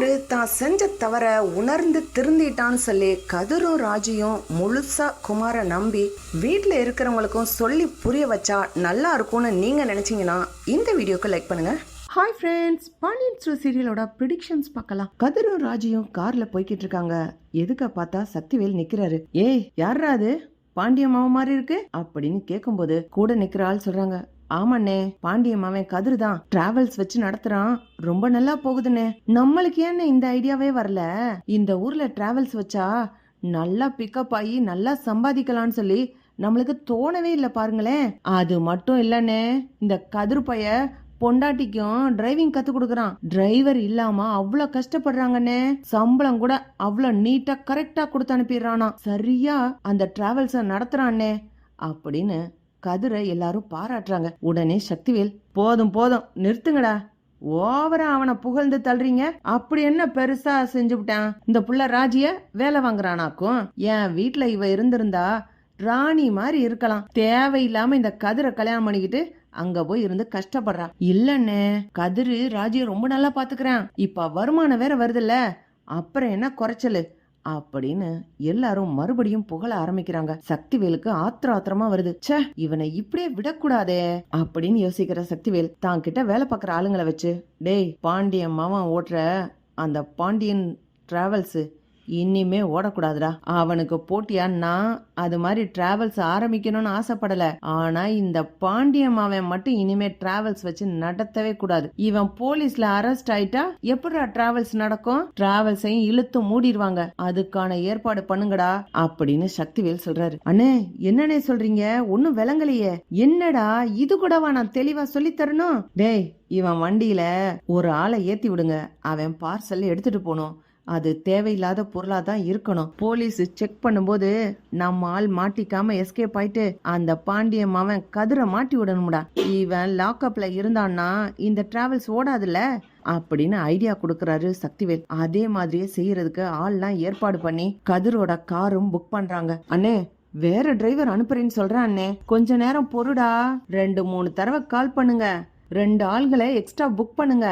குமார் தான் செஞ்ச தவற உணர்ந்து திருந்திட்டான்னு சொல்லி கதிரும் ராஜியும் முழுசா குமாரை நம்பி வீட்டில் இருக்கிறவங்களுக்கும் சொல்லி புரிய வச்சா நல்லா இருக்கும்னு நீங்க நினைச்சீங்கன்னா இந்த வீடியோக்கு லைக் பண்ணுங்க. ஹாய் ஃப்ரெண்ட்ஸ் பாண்டியன் ஸ்டோ சீரியலோட ப்ரிடிக்ஷன்ஸ் பார்க்கலாம். கதிரும் ராஜியும் கார்ல போய்கிட்டு இருக்காங்க. எதுக்க பார்த்தா சக்திவேல் நிக்கிறாரு. ஏய் யாரா அது? பாண்டிய மாவு மாதிரி இருக்கு? அப்படின்னு கேட்கும்போது கூட நிக்கிற ஆள் சொல்றாங்க. ஆமாண்ணே பாண்டிய மாவன் கதிர் தான் டிராவல்ஸ் வச்சு நடத்துறான். ரொம்ப நல்லா போகுதுண்ணே. நம்மளுக்கு ஏன்னு இந்த ஐடியாவே வரல. இந்த ஊர்ல டிராவல்ஸ் வச்சா நல்லா பிக்கப் ஆகி நல்லா சம்பாதிக்கலாம்னு சொல்லி நம்மளுக்கு தோணவே இல்லை பாருங்களேன். அது மட்டும் இல்லண்ணே இந்த கதிர் பைய பொண்டாட்டிக்கும் டிரைவிங் கத்து கொடுக்கறான். டிரைவர் இல்லாம அவ்வளோ கஷ்டப்படுறாங்கண்ணே. சம்பளம் கூட அவ்வளோ நீட்டா கரெக்டா கொடுத்து அனுப்பிடுறானா சரியா அந்த டிராவல்ஸ நடத்துறான்னே. அப்படின்னு கதிரை எல்லாரும் பாராட்டுறாங்க. உடனே சக்திவேல் போதும் போதும் நிறுத்துங்கடா. ஓவரா அவனை புகழ்ந்து தள்ளுறீங்க. அப்படி என்ன பெருசா செஞ்சுவிட்டான் இந்த புள்ள ராஜிய வேலை வாங்குறானாக்கும் என் வீட்ல இவ இருந்திருந்தா ராணி மாதிரி இருக்கலாம். தேவையில்லாம இந்த கதிரை கல்யாணம் பண்ணிக்கிட்டு அங்க போய் இருந்து கஷ்டப்படுறா. இல்லன்னு கதிரு ராஜிய ரொம்ப நல்லா பாத்துக்கிறான். இப்ப வருமானம் வேற வருதுல்ல. அப்புறம் என்ன குறைச்சலு? அப்படின்னு எல்லாரும் மறுபடியும் புகழ ஆரம்பிக்கிறாங்க. சக்திவேலுக்கு ஆத்திர ஆத்திரமா வருது. ச்சே இவனை இப்படியே விடக்கூடாதே அப்படின்னு யோசிக்கிற சக்திவேல் தான் கிட்ட வேலை பார்க்குற ஆளுங்களை வச்சு டேய் பாண்டியன் மாவன் ஓட்டுற அந்த பாண்டியன் டிராவல்ஸு இனிமே ஓடக்கூடாதுடா. அவனுக்கு போட்டியா? நான் அது மாதிரி டிராவல்ஸ் ஆரம்பிக்கணும்னு ஆசைப்படல. ஆனா இந்த பாண்டிய மாவன் மட்டும் இனிமே டிராவல்ஸ் வச்சு நடத்தவே கூடாது. இவன் போலீஸ்ல அரெஸ்ட் ஆயிட்டா எப்படா டிராவல்ஸ் நடக்கும்? டிராவல்ஸையும் இழுத்து மூடிடுவாங்க. அதுக்கான ஏற்பாடு பண்ணுங்கடா அப்படின்னு சக்திவேல் சொல்றாரு. அண்ணே என்னன்னே சொல்றீங்க? ஒன்னும் விளங்கலையே. என்னடா இது கூடவா நான் தெளிவா சொல்லி தரணும்? டேய் இவன் வண்டியில ஒரு ஆளை ஏத்தி விடுங்க. அவன் பார்சல் எடுத்துட்டு போகணும். அது தேவையில்லாத பொருளா தான் இருக்கணும். போலீஸ் செக் பண்ணும்போது நம்ம ஆள் மாட்டிக்காம எஸ்கேப் ஆயிட்டு அந்த பாண்டிய மாவன் கதிரை மாட்டி விடணும்டா. இவன் லாக்அப்ல இருந்தான்னா இந்த டிராவல்ஸ் ஓடாதுல்ல? அப்படின்னு ஐடியா கொடுக்கறாரு சக்திவேல். அதே மாதிரியே செய்யறதுக்கு ஆள்லாம் ஏற்பாடு பண்ணி கதிரோட காரும் புக் பண்றாங்க. அண்ணே வேற டிரைவர் அனுப்புறேன்னு சொல்றேன் அண்ணே. கொஞ்ச நேரம் பொருடா ரெண்டு மூணு தடவை கால் பண்ணுங்க. ரெண்டு ஆள்களை எக்ஸ்ட்ரா புக் பண்ணுங்க.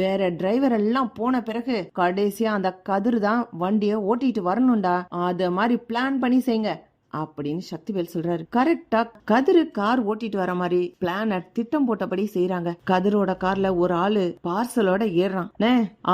வேற டிரைவர் எல்லாம் போன பிறகு கடைசியா அந்த கதிர் தான் வண்டிய ஓட்டிட்டு வரணும்டா. அத மாதிரி பிளான் பண்ணி செய்யுங்க அப்படின்னு சக்திவேல் சொல்றாரு. கரெக்டா கதிரு கார் ஓட்டிட்டு வர மாதிரி பிளான திட்டம் போட்டபடி செய்யறாங்க கதிரோட கார்ல ஒரு ஆளு பார்சலோட ஏறுறான்.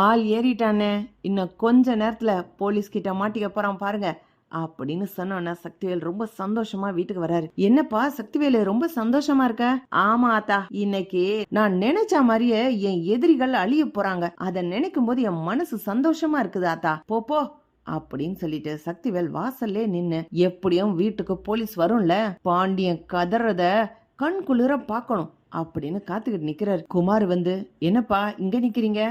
ஆள் ஏறிட்டானே. இன்னும் கொஞ்ச நேரத்துல போலீஸ் கிட்ட மாட்டிக்க போறான் பாருங்க. அப்படின்னு சொன்னோன்னா சக்திவேல் ரொம்ப சந்தோஷமா வீட்டுக்கு வராரு. என்னப்பா சக்திவேலு ரொம்ப சந்தோஷமா இருக்க? ஆமா ஆத்தா இன்னைக்கு நான் நினைச்ச மாதிரியே என் எதிரிகள் அழிய போறாங்க. அத நினைக்கும் போது என் மனசு சந்தோஷமா இருக்குது ஆத்தா போ போ அப்படின்னு சொல்லிட்டு சக்திவேல் வாசல்லே நின்னு எப்படியும் வீட்டுக்கு போலீஸ் வரும்ல? பாண்டியன் கதறத கண் குளிர பார்க்கணும் அப்படின்னு காத்துக்கிட்டு நிக்கிறாரு. குமார் வந்து என்னப்பா இங்க நிக்கிறீங்க?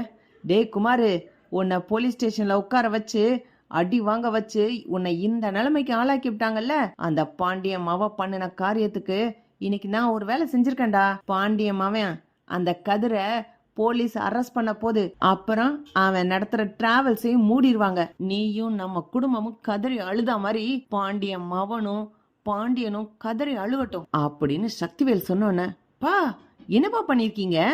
டேய் குமாரு உன்னை போலீஸ் ஸ்டேஷன்ல உட்கார வச்சு அடி வாங்க வச்சு உன்னை இந்த நிலைமைக்கு ஆளாக்கி விட்டாங்கல்ல? அந்த பாண்டிய மாவ பண்ணின காரியத்துக்கு இன்னைக்கு நான் ஒரு வேலை செஞ்சிருக்கேன்டா. பாண்டிய மாவன் அந்த கதிரை போலீஸ் அரெஸ்ட் பண்ண போது அப்புறம் அவன் நடத்துற டிராவல்ஸையும் மூடிடுவாங்க நீயும் நம்ம குடும்பமும் கதறி அழுதா மாதிரி பாண்டிய மவனும் பாண்டியனும் கதறி அழுகட்டும் அப்படின்னு சக்திவேல் சொன்னோன்ன. பா என்னப்பா பண்ணிருக்கீங்க?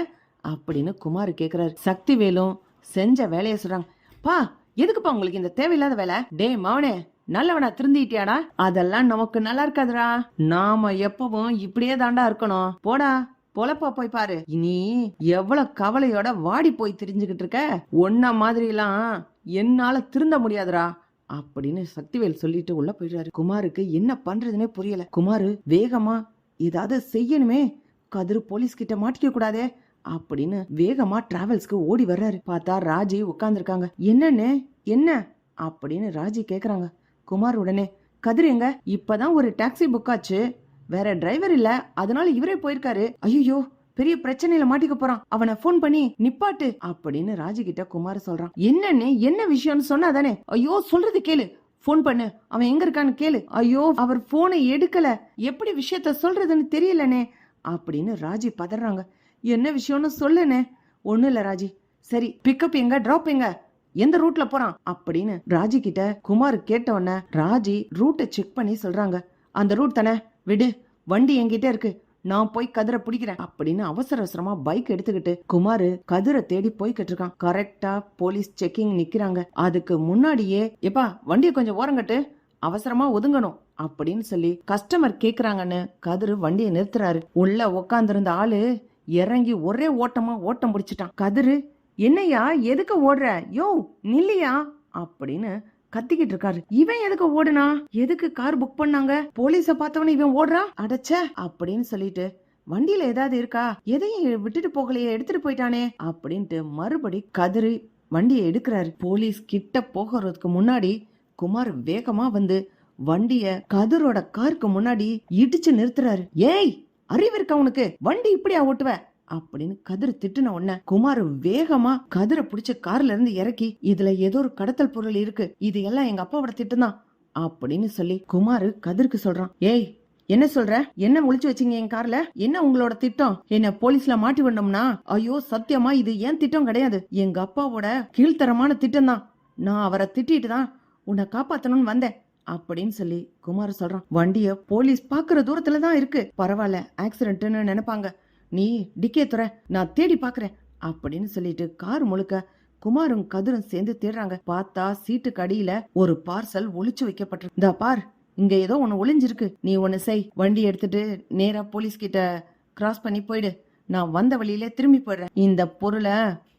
அப்படின்னு குமார் கேக்குறாரு. சக்திவேலும் செஞ்ச வேலையை சொல்றாங்க. பா எதுக்குப்பா உங்களுக்கு இந்த தேவையில்லாத வேலை? டேய் மவனே நல்லவனா திருந்திட்டியாடா? அதெல்லாம் நமக்கு நல்லா இருக்காதுடா. நாம எப்பவும் இப்படியே தாண்டா இருக்கணும். போடா பொழப்பா போய் பாரு. நீ எவ்வளவு கவலையோட வாடி போய் தெரிஞ்சுக்கிட்டு இருக்க? ஒன்ன மாதிரி எல்லாம் என்னால திருந்த முடியாதுடா. அப்படின்னு சக்திவேல் சொல்லிட்டு உள்ள போயிடுறாரு. குமாருக்கு என்ன பண்றதுனே புரியல. குமாரு வேகமா ஏதாவது செய்யணுமே. கதிரு போலீஸ் கிட்ட மாட்டிக்க கூடாதே. அப்படின்னு வேகமா டிராவல்ஸ்க்கு ஓடி வர்றாரு. பார்த்தா ராஜி உட்காந்துருக்காங்க என்னன்னு என்ன? அப்படின்னு ராஜி கேக்குறாங்க. குமார் உடனே கதிர் எங்க? இப்பதான் ஒரு டாக்ஸி புக் ஆச்சு. வேற டிரைவர் இல்ல. அதனால இவரே போயிருக்காரு. ஐயோ பெரிய பிரச்சனையில மாட்டிக்க போறான். அவனை ஃபோன் பண்ணி நிப்பாட்டு. அப்படின்னு ராஜி கிட்ட குமார் சொல்றான். என்னன்னு என்ன விஷயம்னு சொன்னாதானே ஐயோ சொல்றது கேளு. ஃபோன் பண்ணு. அவன் எங்க இருக்கான்னு கேளு. ஐயோ அவர் போனை எடுக்கல. எப்படி விஷயத்த சொல்றதுன்னு தெரியலனே அப்படின்னு ராஜி பதறாங்க. என்ன விஷயம்னு சொல்லுனே. ஒண்ணு இல்ல ராஜி. சரி பிக்கப் எங்க டிராப் எங்க? எந்த ரூட்ல போறான்? அப்படின்னு ராஜி கிட்ட குமார் கேட்டவொன்ன ராஜி ரூட்டை செக் பண்ணி சொல்றாங்க. அந்த ரூட் தானே? விடு வண்டி என்கிட்ட இருக்கு. நான் போய் கதிரை பிடிக்கிறேன். அப்படின்னு அவசர அவசரமா பைக் எடுத்துக்கிட்டு குமார் கதிரை தேடி போய்கிட்டு இருக்கான். கரெக்டா போலீஸ் செக்கிங் நிக்கிறாங்க. அதுக்கு முன்னாடியே எப்பா வண்டியை கொஞ்சம் ஓரங்கட்டு அவசரமா ஒதுங்கணும். அப்படின்னு சொல்லி கஸ்டமர் கேக்குறாங்கன்னு கதிரு வண்டியை நிறுத்துறாரு. உள்ள உக்காந்துருந்த ஆளு இறங்கி ஒரே ஓட்டமா ஓட்டம் பிடிச்சிட்டான். கதிரு என்னையா எதுக்கு ஓடுற? யோ நில்லையா அப்படின்னு கத்திக்கிட்டு இருக்காரு. இவன் எதுக்கு ஓடுனா? எதுக்கு கார் புக் பண்ணாங்க? போலீஸ பார்த்தவன இவன் ஓடுறா? அடைச்ச அப்படின்னு சொல்லிட்டு வண்டியில ஏதாவது இருக்கா? எதையும் விட்டுட்டு போகலையே எடுத்துட்டு போயிட்டானே? அப்படின்ட்டு மறுபடி கதிரி வண்டியை எடுக்கிறாரு. போலீஸ் கிட்ட போகிறதுக்கு முன்னாடி குமார் வேகமா வந்து வண்டிய கதிரோட காருக்கு முன்னாடி இடிச்சு நிறுத்துறாரு. ஏய் அறிவு இருக்கா உனக்கு? வண்டி இப்படியா ஓட்டுவ? அப்படின்னு கதிர் திட்டுன உடனே குமார் வேகமா கதிரை பிடிச்ச கார்ல இருந்து இறக்கி இதுல ஏதோ ஒரு கடத்தல் பொருள் இருக்கு. இது எல்லாம் எங்க அப்பாவோட திட்டம் தான். அப்படின்னு சொல்லி குமார் கதிருக்கு சொல்றான் ஏய் என்ன சொல்ற? என்ன ஒளிச்சு வச்சீங்க என் கார்ல? என்ன உங்களோட திட்டம்? என்ன போலீஸ்ல மாட்டி விடணும்னா? ஐயோ சத்தியமா இது ஏன் திட்டம் கிடையாது? எங்க அப்பாவோட கீழ்த்தரமான திட்டம் தான். நான் அவரை திட்டிட்டு தான் உன்னை காப்பாத்தணும்னு வந்தேன். அப்படின்னு சொல்லி குமார் சொல்றான். வண்டிய போலீஸ் பாக்குற தூரத்துல தான் இருக்கு. பரவாயில்ல ஆக்சிடென்ட்னு நினைப்பாங்க. நீ டிக்கே துற நான் தேடி பாக்குறேன் அப்படின்னு சொல்லிட்டு கார் முழுக்க குமாரும் கதிரும் சேர்ந்து தேடுறாங்க. பார்த்தா சீட்டுக்கு அடியில ஒரு பார்சல் ஒளிச்சு வைக்கப்பட்டிருக்கு. இந்த பார் இங்க ஏதோ ஒன்னு ஒளிஞ்சிருக்கு. நீ ஒன்னு செய். வண்டி எடுத்துட்டு நேரா போலீஸ் கிட்ட கிராஸ் பண்ணி போயிடு. நான் வந்த வழியிலே திரும்பி போயிடுறேன். இந்த பொருளை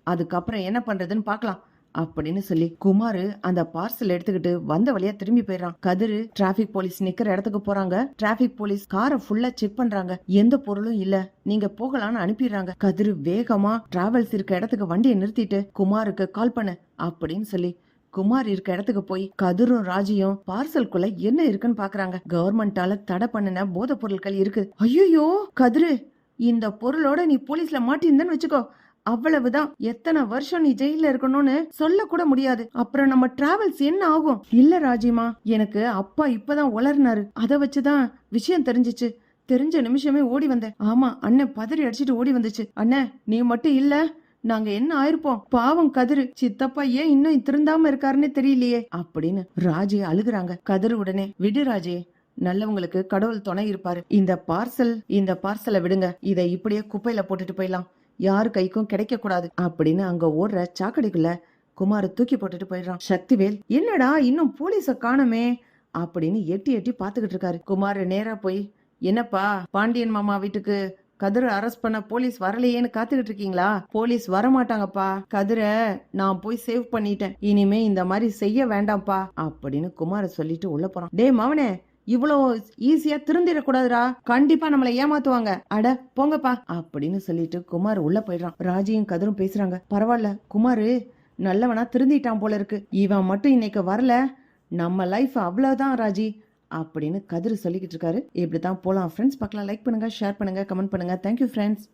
அதுக்கப்புறம் என்ன பண்றதுன்னு பார்க்கலாம் அப்படின்னு சொல்லி குமாரு அந்த பார்சல் எடுத்துக்கிட்டு வந்த வழியா திரும்பி போயிடுறான். கதிரு டிராபிக் போலீஸ் நிக்கிற இடத்துக்கு போறாங்க. டிராபிக் போலீஸ் காரை ஃபுல்லா செக் பண்றாங்க. எந்த பொருளும் இல்ல. நீங்க போகலான்னு அனுப்பிடுறாங்க. கதிரு வேகமா டிராவல்ஸ் இருக்க இடத்துக்கு வண்டியை நிறுத்திட்டு குமாருக்கு கால் பண்ணு அப்படின்னு சொல்லி குமார் இருக்க இடத்துக்கு போய் கதிரும் ராஜியும் பார்சல்குள்ள என்ன இருக்குன்னு பாக்குறாங்க. கவர்மெண்டால தடை பண்ணின போதைப் பொருட்கள் இருக்கு. ஐயோ கதிரு இந்த பொருளோட நீ போலீஸ்ல மாட்டியிருந்தேன்னு வச்சுக்கோ. அவ்வளவுதான். எத்தனை வருஷம் நீ ஜெயில இருக்கணும்னு சொல்ல கூட முடியாது. அப்புறம் நம்ம டிராவல்ஸ் என்ன ஆகும்? இல்ல ராஜிமா எனக்கு அப்பா இப்பதான் உளர்னாரு அத வச்சுதான் விஷயம் தெரிஞ்சிச்சு. தெரிஞ்ச நிமிஷமே ஓடி வந்தேன். ஆமா அண்ணன் பதறி அடிச்சிட்டு ஓடி வந்துச்சு. அண்ணன் நீ மட்டும் இல்ல நாங்க என்ன ஆயிருப்போம்? பாவம் கதிரு. சித்தப்பா ஏன் இன்னும் திருந்தாம இருக்காருன்னு தெரியலையே. அப்படின்னு ராஜே அழுகுறாங்க. கதிரு உடனே விடு ராஜே நல்லவங்களுக்கு கடவுள் துணை இருப்பாரு. இந்த பார்சல் இந்த பார்சலை விடுங்க. இதை இப்படியே குப்பையில போட்டுட்டு போயிடலாம். யாரு கைக்கும் கிடைக்கக்கூடாது அப்படின்னு அங்க ஓடுற சாக்கடைக்குள்ள குமார தூக்கி போட்டுட்டு போயிடுறான். சக்திவேல் என்னடா இன்னும் போலீஸ காணமே அப்படின்னு எட்டி எட்டி பாத்துக்கிட்டு இருக்காரு. குமார் நேரா போய் என்னப்பா பாண்டியன் மாமா வீட்டுக்கு கதிரை அரெஸ்ட் பண்ண போலீஸ் வரலையேன்னு காத்துக்கிட்டு இருக்கீங்களா? போலீஸ் வரமாட்டாங்கப்பா. கதிரை நான் போய் சேவ் பண்ணிட்டேன். இனிமே இந்த மாதிரி செய்ய வேண்டாம்ப்பா அப்படின்னு குமார சொல்லிட்டு உள்ள போறான். டே மவனே இவ்வளோ ஈஸியா திருந்திடக்கூடாதுடா. கண்டிப்பா நம்மள ஏமாத்துவாங்க. அட போங்கப்பா. அப்படின்னு சொல்லிட்டு குமார் உள்ள போயிடுறான். ராஜியும் கதிரும் பேசுறாங்க. பரவாயில்ல குமாரு நல்லவனா திருந்திட்டான் போல இருக்கு. இவன் மட்டும் இன்னைக்கு வரல. நம்ம லைஃப் அவ்வளவுதான் ராஜி அப்படின்னு கதிர் சொல்லிக்கிட்டு இருக்காரு. இப்படிதான் போலாம். ஃப்ரெண்ட்ஸ் பார்க்கலாம். லைக் பண்ணுங்க ஷேர் பண்ணுங்க கமெண்ட் பண்ணுங்க. Thank you friends